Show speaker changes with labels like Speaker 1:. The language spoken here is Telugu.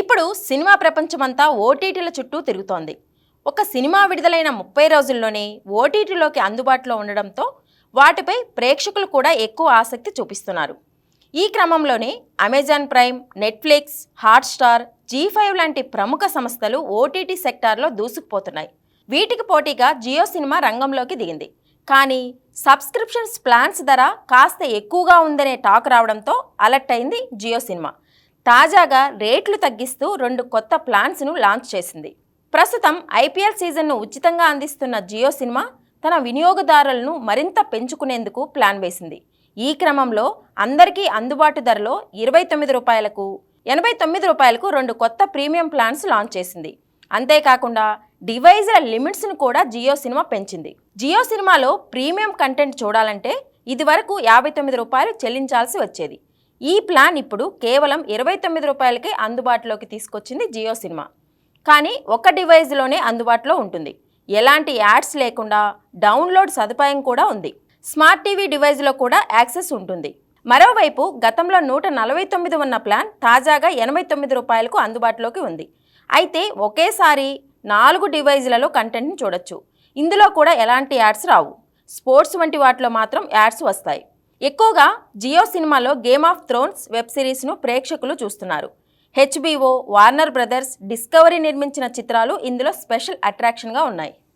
Speaker 1: ఇప్పుడు సినిమా ప్రపంచమంతా ఓటీటీల చుట్టూ తిరుగుతోంది. ఒక సినిమా విడుదలైన ముప్పై రోజుల్లోనే ఓటీటీలోకి అందుబాటులో ఉండడంతో వాటిపై ప్రేక్షకులు కూడా ఎక్కువ ఆసక్తి చూపిస్తున్నారు. ఈ క్రమంలోనే Amazon Prime Netflix Hotstar Zee five లాంటి ప్రముఖ సంస్థలు ఓటీటీ సెక్టార్లో దూసుకుపోతున్నాయి. వీటికి పోటీగా జియో సినిమా రంగంలోకి దిగింది. కానీ సబ్స్క్రిప్షన్స్ ప్లాన్స్ ధర కాస్త ఎక్కువగా ఉందనే టాక్ రావడంతో అలర్ట్ అయింది జియో సినిమా. తాజాగా రేట్లు తగ్గిస్తూ రెండు కొత్త ప్లాన్స్ను లాంచ్ చేసింది. ప్రస్తుతం ఐపీఎల్ సీజన్ను ఉచితంగా అందిస్తున్న జియో సినిమా తన వినియోగదారులను మరింత పెంచుకునేందుకు ప్లాన్ వేసింది. ఈ క్రమంలో అందరికీ అందుబాటు ధరలో ఇరవై తొమ్మిది రూపాయలకు ఎనభై తొమ్మిది రూపాయలకు రెండు కొత్త ప్రీమియం ప్లాన్స్ లాంచ్ చేసింది. అంతేకాకుండా డివైజ్ల లిమిట్స్ను కూడా జియో సినిమా పెంచింది. జియో సినిమాలో ప్రీమియం కంటెంట్ చూడాలంటే ఇదివరకు యాభై తొమ్మిది రూపాయలు చెల్లించాల్సి వచ్చేది. ఈ ప్లాన్ ఇప్పుడు కేవలం ఇరవై తొమ్మిది రూపాయలకే అందుబాటులోకి తీసుకొచ్చింది జియో సినిమా. కానీ ఒక డివైజ్లోనే అందుబాటులో ఉంటుంది. ఎలాంటి యాడ్స్ లేకుండా డౌన్లోడ్ సదుపాయం కూడా ఉంది. స్మార్ట్ టీవీ డివైజ్లో కూడా యాక్సెస్ ఉంటుంది. మరోవైపు గతంలో నూట నలభై తొమ్మిది ఉన్న ప్లాన్ తాజాగా ఎనభై తొమ్మిది రూపాయలకు అందుబాటులోకి ఉంది. అయితే ఒకేసారి నాలుగు డివైజ్లలో కంటెంట్ని చూడొచ్చు. ఇందులో కూడా ఎలాంటి యాడ్స్ రావు. స్పోర్ట్స్ వంటి వాటిలో మాత్రం యాడ్స్ వస్తాయి. ఎక్కువగా జియో సినిమాలో గేమ్ ఆఫ్ థ్రోన్స్ వెబ్ సిరీస్ను ప్రేక్షకులు చూస్తున్నారు. హెచ్బిఓ వార్నర్ బ్రదర్స్ డిస్కవరీ నిర్మించిన చిత్రాలు ఇందులో స్పెషల్ అట్రాక్షన్గా ఉన్నాయి.